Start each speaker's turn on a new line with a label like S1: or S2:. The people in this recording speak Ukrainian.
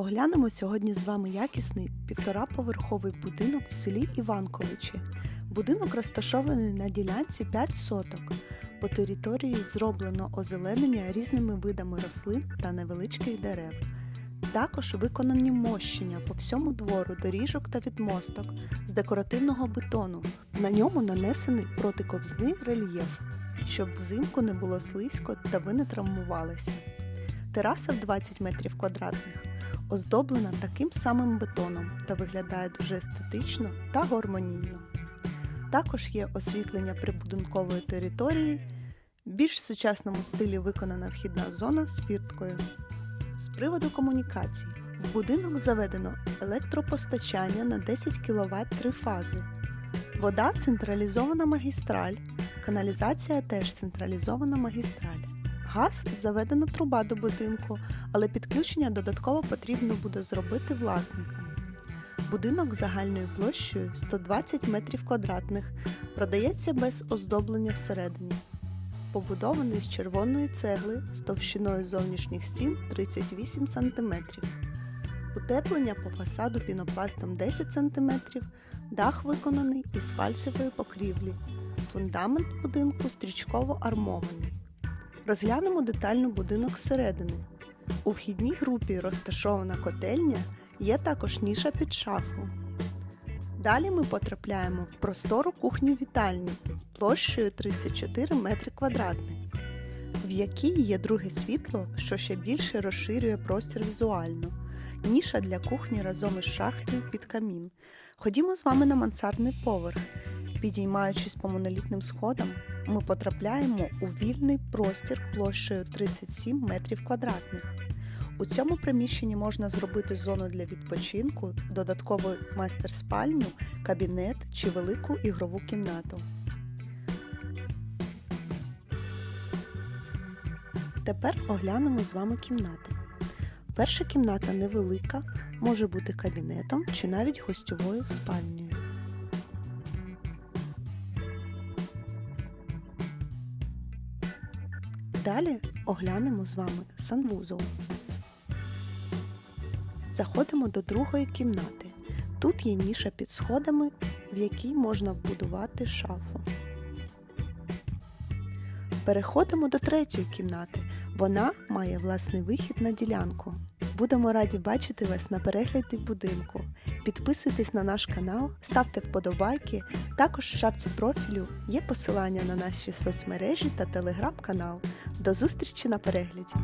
S1: Оглянемо сьогодні з вами якісний півтораповерховий будинок в селі Іванковичі. Будинок розташований на ділянці 5 соток. По території зроблено озеленення різними видами рослин та невеличких дерев. Також виконані мощення по всьому двору доріжок та відмосток з декоративного бетону. На ньому нанесений протиковзний рельєф, щоб взимку не було слизько та ви не травмувалися. Тераса в 20 метрів квадратних оздоблена таким самим бетоном та виглядає дуже естетично та гармонійно. Також є освітлення прибудинкової території, більш сучасному стилі виконана вхідна зона з фірткою. З приводу комунікацій, в будинок заведено електропостачання на 10 кВт три фази. Вода централізована магістраль, каналізація теж централізована магістраль. Газ заведена труба до будинку, але підключення додатково потрібно буде зробити власникам. Будинок загальною площею 120 метрів квадратних продається без оздоблення всередині. Побудований з червоної цегли з товщиною зовнішніх стін 38 см. Утеплення по фасаду пінопластом 10 см, дах виконаний із фальсової покрівлі. Фундамент будинку стрічково армований. Розглянемо детально будинок зсередини. У вхідній групі розташована котельня, є також ніша під шафу. Далі ми потрапляємо в простору кухню вітальню площею 34 метри квадратних, в якій є друге світло, що ще більше розширює простір візуально. Ніша для кухні разом із шахтою під камін. Ходімо з вами на мансардний поверх. Підіймаючись по монолітним сходам, ми потрапляємо у вільний простір площею 37 метрів квадратних. У цьому приміщенні можна зробити зону для відпочинку, додаткову майстер-спальню, кабінет чи велику ігрову кімнату. Тепер оглянемо з вами кімнати. Перша кімната невелика, може бути кабінетом чи навіть гостьовою спальнею. Далі оглянемо з вами санвузол. Заходимо до другої кімнати. Тут є ніша під сходами, в якій можна вбудувати шафу. Переходимо до третьої кімнати. Вона має власний вихід на ділянку. Будемо раді бачити вас на перегляді будинку. Підписуйтесь на наш канал, ставте вподобайки. Також в шапці профілю є посилання на наші соцмережі та телеграм-канал. До зустрічі на перегляді!